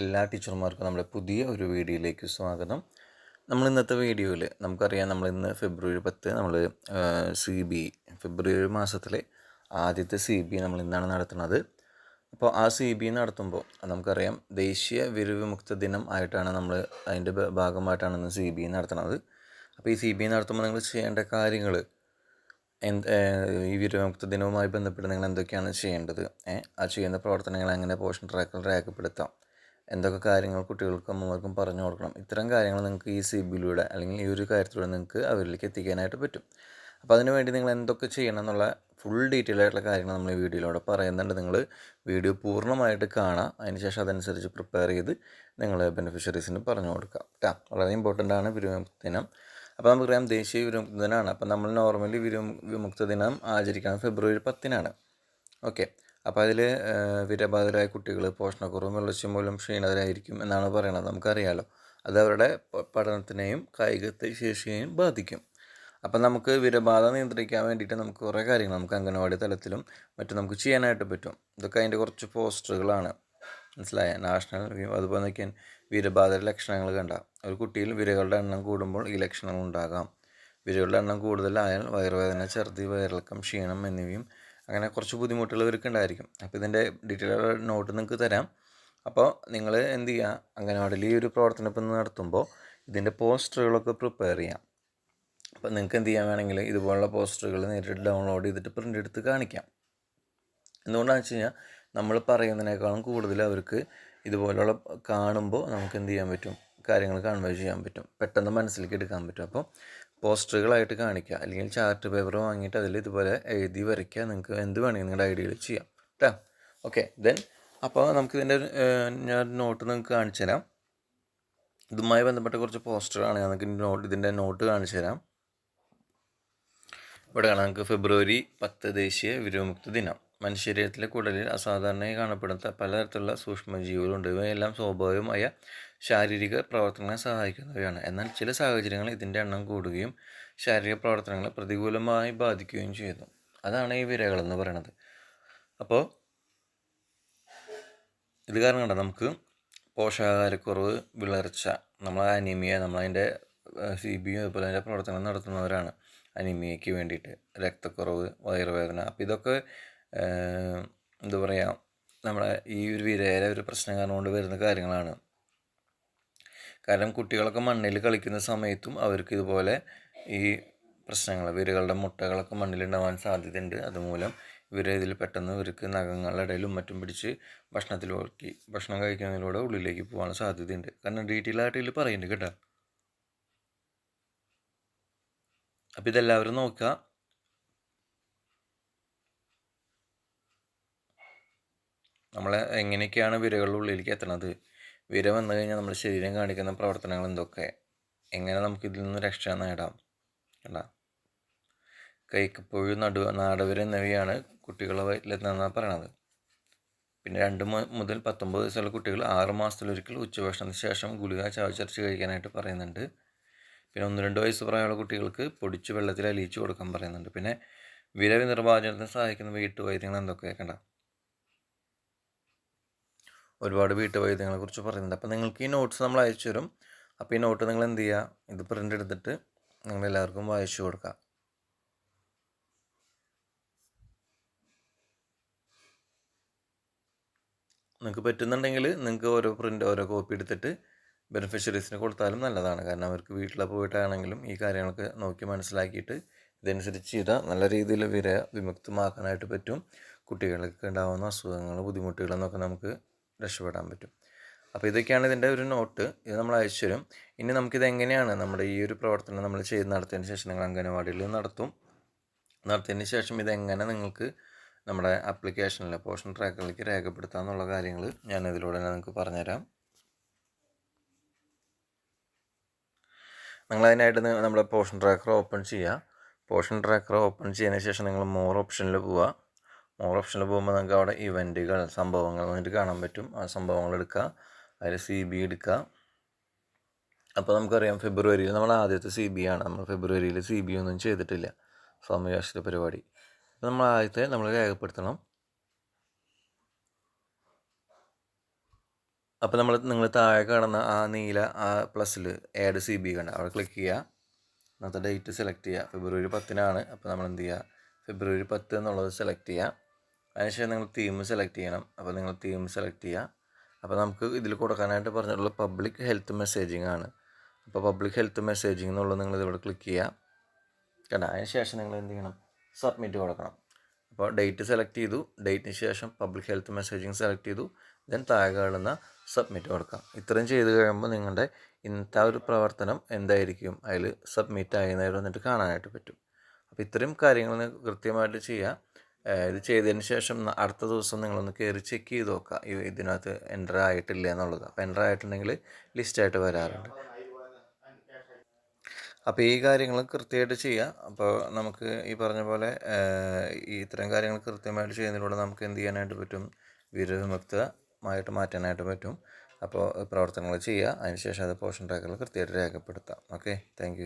എല്ലാ ടീച്ചർമാർക്കും നമ്മുടെ പുതിയ ഒരു വീഡിയോയിലേക്ക് സ്വാഗതം. നമ്മൾ ഇന്നത്തെ വീഡിയോയിൽ നമുക്കറിയാം നമ്മൾ ഇന്ന് ഫെബ്രുവരി പത്ത് നമ്മൾ സി ബി ഫെബ്രുവരി മാസത്തിലെ ആദ്യത്തെ സി ബി നമ്മൾ ഇന്നാണ് നടത്തുന്നത്. അപ്പോൾ ആ സി ബി നടത്തുമ്പോൾ നമുക്കറിയാം ദേശീയ വിരുവിമുക്ത ദിനം ആയിട്ടാണ് നമ്മൾ അതിന്റെ ഭാഗമായിട്ടാണ് ഇന്ന് സി ബി നടത്തുന്നത്. അപ്പോൾ ഈ സി ബി നടത്തുമ്പോൾ നിങ്ങൾ ചെയ്യേണ്ട കാര്യങ്ങൾ എന്ത് ഈ വിരവിമുക്ത ദിനവുമായി ബന്ധപ്പെട്ട് നിങ്ങൾ എന്തൊക്കെയാണ് ചെയ്യേണ്ടത്? ആ ചെയ്യുന്ന പ്രവർത്തനങ്ങൾ എങ്ങനെ പോഷൻ ട്രാക്കിൽ രേഖപ്പെടുത്താം? എന്തൊക്കെ കാര്യങ്ങൾ കുട്ടികൾക്കും അമ്മമാർക്കും പറഞ്ഞു കൊടുക്കണം? ഇത്തരം കാര്യങ്ങൾ നിങ്ങൾക്ക് ഈ സി ബിയിലൂടെ അല്ലെങ്കിൽ ഈ ഒരു കാര്യത്തിലൂടെ നിങ്ങൾക്ക് അവരിലേക്ക് എത്തിക്കാനായിട്ട് പറ്റും. അപ്പോൾ അതിന് വേണ്ടി നിങ്ങൾ എന്തൊക്കെ ചെയ്യണം എന്നുള്ള ഫുൾ ഡീറ്റെയിൽ ആയിട്ടുള്ള കാര്യങ്ങൾ നമ്മൾ ഈ വീഡിയോയിലൂടെ പറയുന്നുണ്ട്. നിങ്ങൾ വീഡിയോ പൂർണമായിട്ട് കാണാം. അതിനുശേഷം അതനുസരിച്ച് പ്രിപ്പയർ ചെയ്ത് നിങ്ങൾ ബെനിഫിഷ്യറീസിന് പറഞ്ഞു കൊടുക്കുക കേട്ടോ വളരെ ഇമ്പോർട്ടന്റ് ആണ് വിരവിമുക്ത ദിനം. അപ്പോൾ നമുക്കറിയാം ദേശീയ വിമുക്ത ദിനമാണ് അപ്പോൾ നമ്മൾ നോർമലി വിരു വിമുക്ത ദിനം ആചരിക്കുന്നത് ഫെബ്രുവരി പത്തിനാണ്. ഓക്കെ അപ്പോൾ അതിൽ വിരബാധിതരായ കുട്ടികൾ പോഷണക്കുറവും വെള്ളച്ചും മൂലം ക്ഷീണിതരായിരിക്കും എന്നാണ് പറയുന്നത് നമുക്കറിയാലോ. അത് അവരുടെ പഠനത്തിനെയും കായിക ശേഷിയെയും ബാധിക്കും. അപ്പം നമുക്ക് വിരബാധ നിയന്ത്രിക്കാൻ വേണ്ടിയിട്ട് നമുക്ക് കുറേ കാര്യങ്ങൾ നമുക്ക് അംഗനവാടി തലത്തിലും മറ്റും നമുക്ക് ചെയ്യാനായിട്ട് പറ്റും. ഇതൊക്കെ അതിന്റെ കുറച്ച് പോസ്റ്ററുകളാണ്. മനസ്സിലായ? നാഷണൽ അതുപോലെ നോക്കിയാൽ വീരബാധ ലക്ഷണങ്ങൾ കണ്ട. ഒരു കുട്ടിയിൽ വിരകളുടെ എണ്ണം കൂടുമ്പോൾ ഈ ലക്ഷണങ്ങൾ ഉണ്ടാകാം. വിരകളുടെ എണ്ണം കൂടുതലായാൽ വയറുവേദന ഛർദി വയറിളക്കം ക്ഷീണം എന്നിവയും അങ്ങനെ കുറച്ച് ബുദ്ധിമുട്ടുകൾ ഇവർക്ക് ഉണ്ടായിരിക്കും അപ്പോൾ ഇതിന്റെ ഡീറ്റെയിൽ നോട്ട് നിങ്ങൾക്ക് തരാം. അപ്പോൾ നിങ്ങൾ എന്ത് ചെയ്യുക? അംഗനവാടിയിൽ ഈ ഒരു പ്രവർത്തനം നടത്തുമ്പോൾ ഇതിന്റെ പോസ്റ്ററുകളൊക്കെ പ്രിപ്പയർ ചെയ്യാം. അപ്പോൾ നിങ്ങൾക്ക് എന്ത് ചെയ്യാൻ വേണമെങ്കിൽ ഇതുപോലുള്ള പോസ്റ്ററുകൾ നേരിട്ട് ഡൗൺലോഡ് ചെയ്തിട്ട് പ്രിന്റ് എടുത്ത് കാണിക്കാം. എന്തുകൊണ്ടാണെന്ന് വെച്ച് കഴിഞ്ഞാൽ നമ്മൾ പറയുന്നതിനേക്കാളും കൂടുതൽ അവർക്ക് ഇതുപോലുള്ള കാണുമ്പോൾ നമുക്ക് എന്ത് ചെയ്യാൻ പറ്റും? കാര്യങ്ങൾ കൺവേ ചെയ്യാൻ പറ്റും. പെട്ടെന്ന് മനസ്സിലേക്ക് എടുക്കാൻ പറ്റും. അപ്പോൾ പോസ്റ്ററുകളായിട്ട് കാണിക്കുക. അല്ലെങ്കിൽ ചാർട്ട് പേപ്പർ വാങ്ങിയിട്ട് അതിൽ ഇതുപോലെ എഴുതി വരയ്ക്കുക. നിങ്ങൾക്ക് എന്ത് വേണമെങ്കിൽ നിങ്ങളുടെ ഐഡിയയിൽ ചെയ്യാം. കേട്ടോ ഓക്കെ. ദെൻ അപ്പോൾ നമുക്കിതിന്റെ ഞാൻ നോട്ട് നിങ്ങൾക്ക് കാണിച്ചു തരാം. ഇതുമായി ബന്ധപ്പെട്ട കുറച്ച് പോസ്റ്ററാണ് ഞാൻ നിങ്ങൾക്ക് നോട്ട് ഇതിന്റെ നോട്ട് കാണിച്ചു തരാം. ഇവിടെ കാണാം. നമുക്ക് ഫെബ്രുവരി പത്ത് ദേശീയ വിരവിമുക്ത ദിനം. മനുഷ്യരീരത്തിലെ കുടലിൽ അസാധാരണയായി കാണപ്പെടുന്ന പലതരത്തിലുള്ള സൂക്ഷ്മജീവികളുണ്ട്. ഇവയെല്ലാം സ്വാഭാവികമായ ശാരീരിക പ്രവർത്തനങ്ങളെ സഹായിക്കുന്നവയാണ്. എന്നാൽ ചില സാഹചര്യങ്ങളിൽ ഇതിന്റെ എണ്ണം കൂടുകയും ശാരീരിക പ്രവർത്തനങ്ങളെ പ്രതികൂലമായി ബാധിക്കുകയും ചെയ്യുന്നു. അതാണ് ഈ വിരകൾ എന്ന് പറയുന്നത്. അപ്പോൾ ഇത് കാരണം കണ്ട? നമുക്ക് പോഷകാഹാരക്കുറവ് വിളർച്ച നമ്മൾ അനീമിയ നമ്മളതിന്റെ സി ബിയും അതുപോലെ അതിന്റെ പ്രവർത്തനം നടത്തുന്നവരാണ് അനീമിയയ്ക്ക് വേണ്ടിയിട്ട്. രക്തക്കുറവ് വയറുവേദന അപ്പോൾ ഇതൊക്കെ എന്താ പറയുക നമ്മുടെ ഈ ഒരു വിരേര ഒരു പ്രശ്നം കാരണം കൊണ്ട് വരുന്ന കാര്യങ്ങളാണ്. കാരണം കുട്ടികളൊക്കെ മണ്ണിൽ കളിക്കുന്ന സമയത്തും അവർക്ക് ഇതുപോലെ ഈ പ്രശ്നങ്ങൾ വിരകളുടെ മുട്ടകളൊക്കെ മണ്ണിലുണ്ടാവാൻ സാധ്യതയുണ്ട്. അതുമൂലം ഇവർ ഇതിൽ പെട്ടെന്ന് ഇവർക്ക് നഖങ്ങളുടെ ഇടയിലും മറ്റും പിടിച്ച് ഭക്ഷണത്തിലേക്ക് ഭക്ഷണം കഴിക്കുന്നതിലൂടെ ഉള്ളിലേക്ക് പോകാൻ സാധ്യതയുണ്ട്. കാരണം ഡീറ്റെയിൽ ആയിട്ട് ഇതിൽ പറയുന്നുണ്ട് കേട്ടോ. അപ്പം ഇതെല്ലാവരും നോക്കുക നമ്മളെ എങ്ങനെയൊക്കെയാണ് വിരകളുടെ ഉള്ളിലേക്ക് എത്തണത്? വിര വന്നു കഴിഞ്ഞാൽ നമ്മുടെ ശരീരം കാണിക്കുന്ന പ്രവർത്തനങ്ങൾ എന്തൊക്കെ? എങ്ങനെ നമുക്ക് ഇതിൽ നിന്ന് രക്ഷ നേടാം? കണ്ട? കൈക്കപ്പോഴും നടു നാടവര എന്നിവയാണ് കുട്ടികളെ വയറ്റിലെത്തുന്നതെന്നാണ് പറയണത്. പിന്നെ രണ്ട് മുതൽ പത്തൊമ്പത് വയസ്സുള്ള കുട്ടികൾ ആറ് മാസത്തിലൊരിക്കൽ ഉച്ചഭക്ഷണത്തിന് ശേഷം ഗുളിക ചവച്ചരച്ച് കഴിക്കാനായിട്ട് പറയുന്നുണ്ട്. പിന്നെ ഒന്ന് രണ്ട് വയസ്സ് പ്രായമുള്ള കുട്ടികൾക്ക് പൊടിച്ച് വെള്ളത്തിൽ അലിയിച്ച് കൊടുക്കാൻ പറയുന്നുണ്ട്. പിന്നെ വിരവി നിർവാചനത്തിന് സഹായിക്കുന്ന വീട്ടുവൈദ്യങ്ങൾ എന്തൊക്കെ? കണ്ട? ഒരുപാട് വീട്ടുവൈദ്യങ്ങളെ കുറിച്ച് പറയുന്നുണ്ട്. അപ്പോൾ നിങ്ങൾക്ക് ഈ നോട്ട്സ് നമ്മൾ അയച്ചു തരും. അപ്പോൾ ഈ നോട്ട് നിങ്ങൾ എന്ത് ചെയ്യുക ഇത് പ്രിന്റ് എടുത്തിട്ട് നിങ്ങൾ എല്ലാവർക്കും വായിച്ചു കൊടുക്കുക നിങ്ങൾക്ക് പറ്റുന്നുണ്ടെങ്കിൽ നിങ്ങൾക്ക് ഓരോ പ്രിന്റ് ഓരോ കോപ്പി എടുത്തിട്ട് ബെനിഫിഷ്യറീസിന് കൊടുത്താലും നല്ലതാണ്. കാരണം അവർക്ക് വീട്ടിൽ പോയിട്ടാണെങ്കിലും ഈ കാര്യങ്ങളൊക്കെ നോക്കി മനസ്സിലാക്കിയിട്ട് ഇതനുസരിച്ച് ചെയ്താൽ നല്ല രീതിയിൽ വിര വിമുക്തമാക്കാനായിട്ട് പറ്റും. കുട്ടികൾക്ക് ഉണ്ടാകുന്ന അസുഖങ്ങൾ ബുദ്ധിമുട്ടുകളെന്നൊക്കെ നമുക്ക് രക്ഷപ്പെടാൻ പറ്റും. അപ്പോൾ ഇതൊക്കെയാണ് ഇതിന്റെ ഒരു നോട്ട്. ഇത് നമ്മൾ അയച്ചു തരും. ഇനി നമുക്കിത് എങ്ങനെയാണ് നമ്മുടെ ഈ ഒരു പ്രവർത്തനം നമ്മൾ ചെയ്ത് നടത്തിയതിന് ശേഷം നിങ്ങൾ അംഗനവാടിയിൽ നടത്തും. നടത്തിയതിന് ശേഷം ഇതെങ്ങനെ നിങ്ങൾക്ക് നമ്മുടെ ആപ്ലിക്കേഷനിലെ പോഷൻ ട്രാക്കറിലേക്ക് രേഖപ്പെടുത്താം എന്നുള്ള കാര്യങ്ങൾ ഞാൻ ഇതിലൂടെ തന്നെ നിങ്ങൾക്ക് പറഞ്ഞുതരാം. നിങ്ങൾ അതിനായിട്ട് നമ്മുടെ പോഷൻ ട്രാക്കർ ഓപ്പൺ ചെയ്യുക. പോഷൻ ട്രാക്കർ ഓപ്പൺ ചെയ്തതിന് ശേഷം നിങ്ങൾ മോർ ഓപ്ഷനിൽ പോവുക. മോർ ഓപ്ഷനിൽ പോകുമ്പോൾ നമുക്ക് അവിടെ ഇവന്റുകൾ സംഭവങ്ങൾ വന്നിട്ട് കാണാൻ പറ്റും. ആ സംഭവങ്ങൾ എടുക്കുക. അതിൽ സി ബി എടുക്കുക. അപ്പോൾ നമുക്കറിയാം ഫെബ്രുവരിയിൽ നമ്മൾ ആദ്യത്തെ സി ബി ആണ്. നമ്മൾ ഫെബ്രുവരിയിൽ സി ബി ഒന്നും ചെയ്തിട്ടില്ല. സ്വാമികാശ്ര പരിപാടി. അപ്പോൾ നമ്മൾ ആദ്യത്തെ നമ്മൾ രേഖപ്പെടുത്തണം. അപ്പോൾ നമ്മൾ നിങ്ങൾ താഴെ കാണുന്ന ആ നീല ആ പ്ലസ്സിൽ ആഡ് സി ബി കണ്ട അവിടെ ക്ലിക്ക് ചെയ്യുക. അന്നത്തെ ഡേറ്റ് സെലക്ട് ചെയ്യുക. ഫെബ്രുവരി പത്തിനാണ്. അപ്പോൾ നമ്മൾ എന്ത് ചെയ്യുക? ഫെബ്രുവരി പത്ത് എന്നുള്ളത് സെലക്ട് ചെയ്യുക. അതിനുശേഷം നിങ്ങൾ തീം സെലക്ട് ചെയ്യണം. അപ്പോൾ നിങ്ങൾ തീം സെലക്ട് ചെയ്യുക. അപ്പോൾ നമുക്ക് ഇതിൽ കൊടുക്കാനായിട്ട് പറഞ്ഞിട്ടുള്ള പബ്ലിക് ഹെൽത്ത് മെസ്സേജിങ് ആണ്. അപ്പോൾ പബ്ലിക് ഹെൽത്ത് മെസ്സേജിങ് എന്നുള്ളത് നിങ്ങൾ ഇവിടെ ക്ലിക്ക് ചെയ്യുക. കണ്ട? അതിന് ശേഷം നിങ്ങൾ എന്ത് ചെയ്യണം? സബ്മിറ്റ് കൊടുക്കണം. അപ്പോൾ ഡേറ്റ് സെലക്ട് ചെയ്തു. ഡേറ്റിന് ശേഷം പബ്ലിക് ഹെൽത്ത് മെസ്സേജിങ് സെലക്ട് ചെയ്തു. ദെൻ താഴെ സബ്മിറ്റ് കൊടുക്കാം. ഇത്രയും ചെയ്ത് കഴിയുമ്പോൾ നിങ്ങളുടെ ഇന്നത്തെ ഒരു പ്രവർത്തനം എന്തായിരിക്കും? അതിൽ സബ്മിറ്റ് ആയെന്നേരം വന്നിട്ട് കാണാനായിട്ട് പറ്റും. അപ്പോൾ ഇത്രയും കാര്യങ്ങൾ കൃത്യമായിട്ട് ചെയ്യുക. ഇത് ചെയ്തതിന് ശേഷം അടുത്ത ദിവസം നിങ്ങളൊന്ന് കയറി ചെക്ക് ചെയ്ത് നോക്കുക. ഈ ഇതിനകത്ത് എന്റർ ആയിട്ടില്ല എന്നുള്ളത്. അപ്പോൾ എന്റർ ആയിട്ടുണ്ടെങ്കിൽ ലിസ്റ്റായിട്ട് വരാറുണ്ട്. അപ്പോൾ ഈ കാര്യങ്ങൾ കൃത്യമായിട്ട് ചെയ്യുക അപ്പോൾ നമുക്ക് ഈ പറഞ്ഞ പോലെ ഈ ഇത്തരം കാര്യങ്ങൾ കൃത്യമായിട്ട് ചെയ്യുന്നതിലൂടെ നമുക്ക് എന്ത് ചെയ്യാനായിട്ട് പറ്റും? വിരവിമുക്തമായിട്ട് മാറ്റാനായിട്ട് പറ്റും. അപ്പോൾ പ്രവർത്തനങ്ങൾ ചെയ്യുക. അതിനുശേഷം അത് പോഷൻ ട്രാക്കറിൽ കൃത്യമായിട്ട് രേഖപ്പെടുത്താം. Okay thank